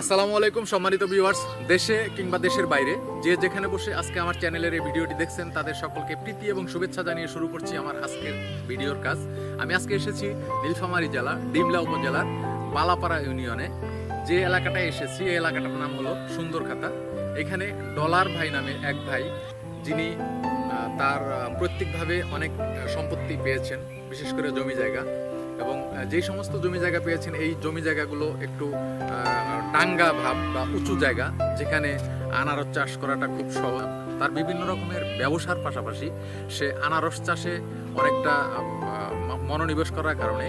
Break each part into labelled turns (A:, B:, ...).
A: আসসালামু আলাইকুম, সম্মানিত ভিউয়ার্স দেশে কিংবা দেশের বাইরে। যে যেখানে বসে আজকে আমার চ্যানেলের এই ভিডিওটি দেখছেন, তাদের সকলকে প্রীতি এবং শুভেচ্ছা জানিয়ে শুরু করছি আমার আজকের ভিডিওর কাজ। আমি আজকে এসেছি নীলফামারী জেলা, ডিমলা উপজেলার বালাপাড়া ইউনিয়নে। যে এলাকাটায় এসেছি, এই এলাকাটার নাম হলো সুন্দরখাতা। এখানে ডলার ভাই নামে এক ভাই, যিনি তার প্রত্যেকভাবে অনেক সম্পত্তি পেয়েছেন, বিশেষ করে জমি জায়গা। এবং যেই সমস্ত জমি জায়গা পেয়েছেন, এই জমি জায়গাগুলো একটু টাঙ্গা ভাব বা উঁচু জায়গা, যেখানে আনারস চাষ করাটা খুব সহজ তার বিভিন্ন রকমের ব্যবসার পাশাপাশি সে আনারস চাষে অনেকটা মনোনিবেশ করার কারণে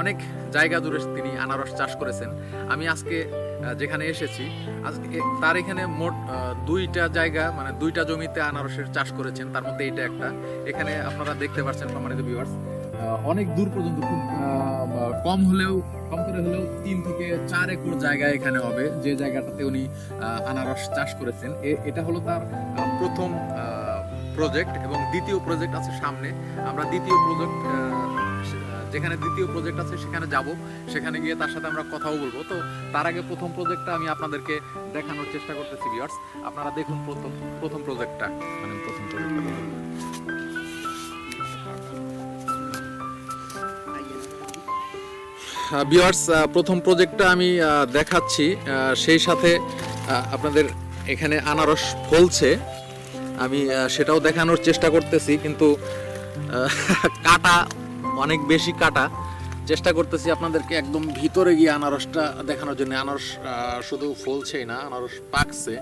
A: অনেক জায়গা জুড়ে তিনি আনারস চাষ করেছেন। আমি আজকে যেখানে এসেছি, আজকে তার এখানে মোট দুইটা জায়গা মানে দুইটা জমিতে আনারসের চাষ করেছেন। তার মধ্যে এটা একটা। এখানে আপনারা দেখতে পাচ্ছেন সম্মানিত ভিউয়ার্স অনেক দূর পর্যন্ত খুব কম হলেও, কম করে হলেও তিন থেকে চার একর জায়গা এখানে হবে। যে জায়গাটাতে উনি আনারস চাষ করেছেন। এটা হলো তার প্রথম প্রজেক্ট এবং দ্বিতীয় প্রজেক্ট আছে সামনে। আমরা দ্বিতীয় প্রজেক্ট যেখানে দ্বিতীয় প্রজেক্ট আছে সেখানে যাব। সেখানে গিয়ে তার সাথে আমরা কথাও বলব। তো তার আগে প্রথম প্রজেক্টটা আমি আপনাদেরকে দেখানোর চেষ্টা করতেছি ভিউয়ার্স আপনারা দেখুন প্রথম প্রথম প্রজেক্টটা মানে ভিউয়ার্স প্রথম প্রজেক্টটা আমি দেখাচ্ছি। সেই সাথে আপনাদের এখানে আনারস ফলছে। আমি সেটাও দেখানোর চেষ্টা করতেছি, কিন্তু কাটা, অনেক বেশি কাটা। চেষ্টা করতেছি আপনাদেরকে একদম ভিতরে গিয়ে আনারসটা দেখানোর জন্য। আনারস শুধু ফলছেই না, আনারস পাকছে।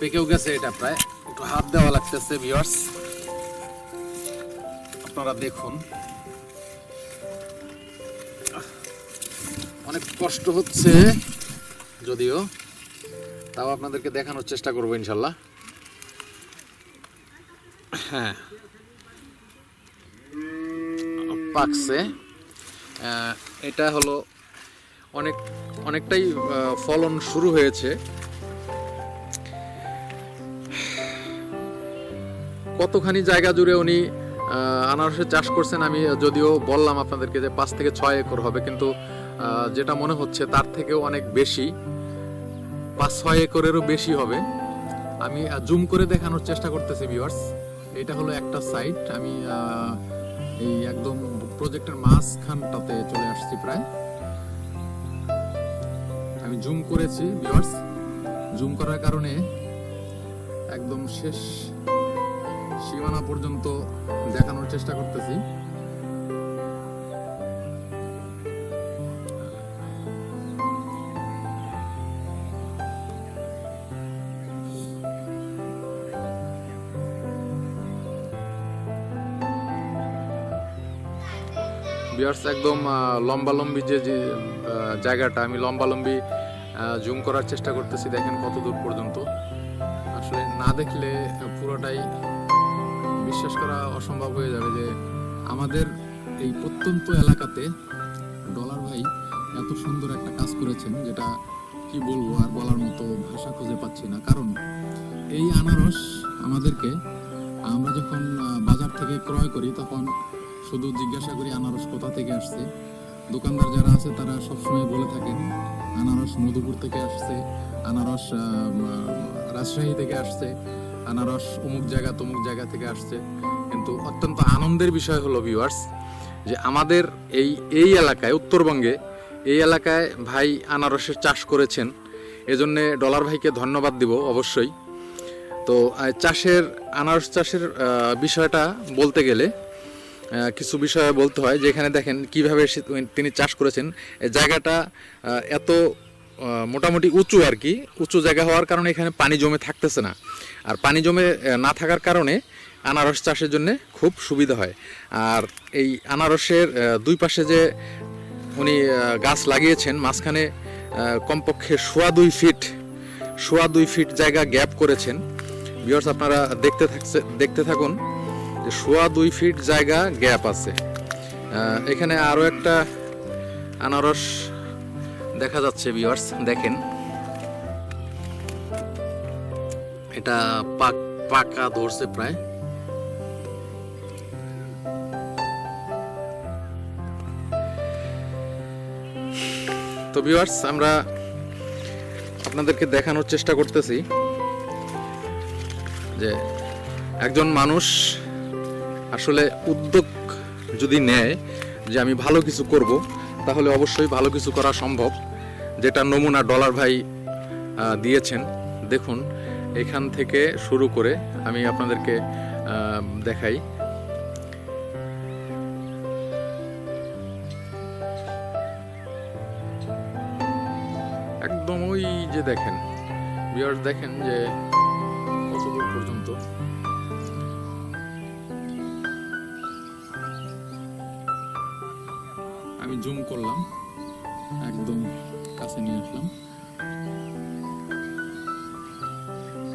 A: পেকেও গেছে এটা প্রায়। একটু হাত দেওয়া লাগতেছে ভিউয়ার্স আপনারা দেখুন। অনেক কষ্ট হচ্ছে যদিও, তাও আপনাদেরকে দেখানোর চেষ্টা করব ইনশাল্লাহ। হ্যাঁ। পাকছে। এটা হলো অনেক, অনেকটাই ফলন শুরু হয়েছে। কতখানি জায়গা জুড়ে উনি আনারসের চাষ করছেন আমি যদিও বললাম আপনাদেরকে যে পাঁচ থেকে ছয় একর হবে, কিন্তু যেটা মনে হচ্ছে তার থেকেও অনেক বেশি, পাঁচ ছয় একরেরও বেশি হবে। আমি জুম করে দেখানোর চেষ্টা করতেছি ভিউয়ার্স এটা হলো একটা সাইট আমি এই একদম প্রজেক্টের মাঝখানটাতে চলে আসছি প্রায়। আমি জুম করেছি ভিউয়ার্স জুম করার কারণে একদম শেষ সীমানা পর্যন্ত দেখানোর চেষ্টা করতেছি। বিয়ার্স একদম লম্বালম্বি যে জায়গাটা, আমি লম্বালম্বি জুম করার চেষ্টা করতেছি, দেখেন কত দূর পর্যন্ত। আসলে না দেখলে পুরোটাই বিশ্বাস করা অসম্ভব হয়ে যাবে যে আমাদের এই প্রত্যন্ত এলাকাতে ডলার ভাই এত সুন্দর একটা কাজ করেছেন, যেটা কি বলব আর বলার মতো ভাষা খুঁজে পাচ্ছি না। কারণ এই আনারস আমাদেরকে, আমরা যখন বাজার থেকে ক্রয় করি, তখন শুধু জিজ্ঞাসা করি আনারস কোথা থেকে আসছে? দোকানদার যারা আছে, তারা সবসময় বলে থাকেন, আনারস মধুপুর থেকে আসছে, আনারস রাজশাহী থেকে আসছে, আনারস অমুক জায়গা, তমুক জায়গা থেকে আসছে। কিন্তু অত্যন্ত আনন্দের বিষয় হলো ভিউয়ার্স যে আমাদের এই এই এলাকায়, উত্তরবঙ্গে, এই এলাকায় ভাই আনারসের চাষ করেছেন। এজন্য ডলার ভাইকে ধন্যবাদ দিব অবশ্যই। তো চাষের, আনারস চাষের বিষয়টা বলতে গেলে কিছু বিষয়ে বলতে হয় যেখানে দেখেন কীভাবে তিনি চাষ করেছেন। জায়গাটা এত মোটামুটি উঁচু আর কি। উঁচু জায়গা হওয়ার কারণে এখানে পানি জমে থাকতেছে না। আর পানি জমে না থাকার কারণে আনারস চাষের জন্য খুব সুবিধা হয়। আর এই আনারসের দুই পাশে যে উনি গাছ লাগিয়েছেন, মাঝখানে কমপক্ষে সোয়া দুই ফিট, সোয়া দুই ফিট জায়গা গ্যাপ করেছেন। ভিউয়ার্স, আপনারা দেখতে থাকছে দেখতে থাকুন। যে সোয়া দুই ফিট জায়গা গ্যাপ আছে। এখানে আরও একটা আনারস দেখা যাচ্ছে ভিউয়ার্স দেখেন। এটা পাক, পাকা ধরছে প্রায়। তো ভিউয়ার্স আমরা আপনাদেরকে দেখানোর চেষ্টা করতেছি যে একজন মানুষ আসলে উদ্যোগ যদি নেয় যে আমি ভালো কিছু করব, তাহলে অবশ্যই ভালো কিছু করা সম্ভব। যেটা নমুনা ডলার ভাই দিয়েছেন, দেখুন, এখান থেকে শুরু করে আমি আপনাদেরকে দেখাই। একদম ওই যে দেখেন বিয়ার দেখেন যে আমি জুম করলাম, একদম কাছে নিয়ে আসলাম।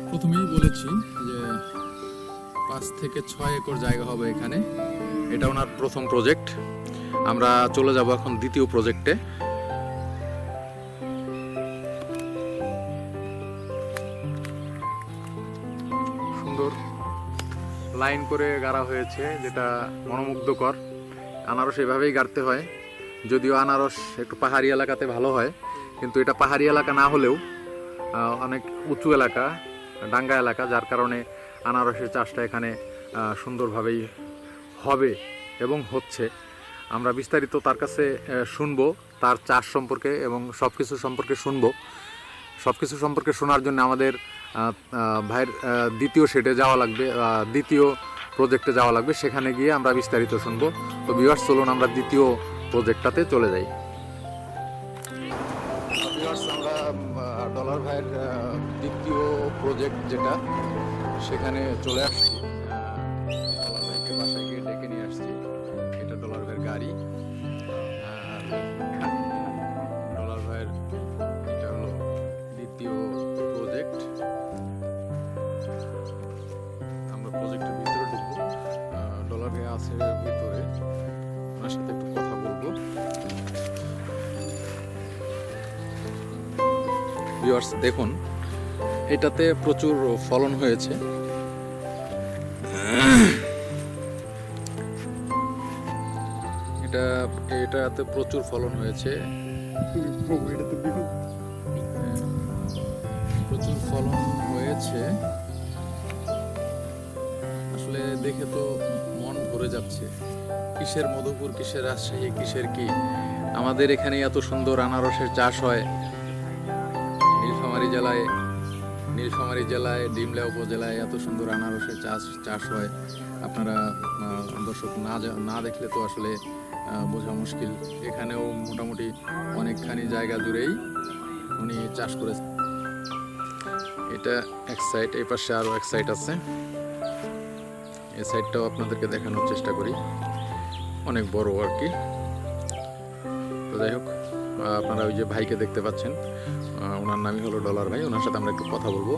A: প্রথমেই বলেছি যে পাঁচ থেকে ছয় একর জায়গা হবে এখানে। এটা ওনার প্রথম প্রজেক্ট আমরা চলে যাব এখন দ্বিতীয় প্রজেক্টে সুন্দর লাইন করে গাড়া হয়েছে, যেটা মনোমুগ্ধকর। আনারস এভাবেই গাড়তে হয়। যদিও আনারস একটু পাহাড়ি এলাকাতে ভালো হয়, কিন্তু এটা পাহাড়ি এলাকা না হলেও অনেক উঁচু এলাকা, ডাঙ্গা এলাকা, যার কারণে আনারসের চাষটা এখানে সুন্দরভাবেই হবে এবং হচ্ছে। আমরা বিস্তারিত তার কাছে শুনব, তার চাষ সম্পর্কে এবং সব কিছু সম্পর্কে শুনব। সব কিছু সম্পর্কে শোনার জন্য আমাদের ভাইয়ের দ্বিতীয় শেডে যাওয়া লাগবে দ্বিতীয় প্রজেক্টে যাওয়া লাগবে, সেখানে গিয়ে আমরা বিস্তারিত শুনব। তো বিভার্স চলুন আমরা দ্বিতীয় প্রজেক্টটাতে চলে যাই। আমরা ডলার ভাইয়ের দ্বিতীয় প্রজেক্ট যেটা সেখানে চলে আসছি। ভিউয়ার্স দেখুন, এটাতে প্রচুর ফলন হয়েছে। এটা, এটাতে প্রচুর ফলন হয়েছে। প্রচুর ফলন হয়েছে। আসলে দেখে তো মন ভরে যাচ্ছে। কিসের মধুপুর, কিসের রাজশাহী, কিসের কি? আমাদের এখানে এত সুন্দর আনারসের চাষ হয়। নীলফামারী জেলায় নীলফামারী জেলায়, ডিমলা উপজেলায় এত সুন্দর আনারসের চাষ চাষ হয়। আপনারা দর্শক না না দেখলে তো আসলে বোঝা মুশকিল। এখানেও মোটামুটি অনেকখানি জায়গা জুড়েই উনি চাষ করেছেন। এটা এক সাইড এই পাশে আরও এক সাইড আছে। এই সাইডটাও আপনাদেরকে দেখানোর চেষ্টা করি। অনেক বড় আর কি। তো যাই হোক আপনারা ওই যে ভাইকে দেখতে পাচ্ছেন। ওনার নামই হলো ডলার ভাই, ওনার সাথে আমরা একটু কথা বলব।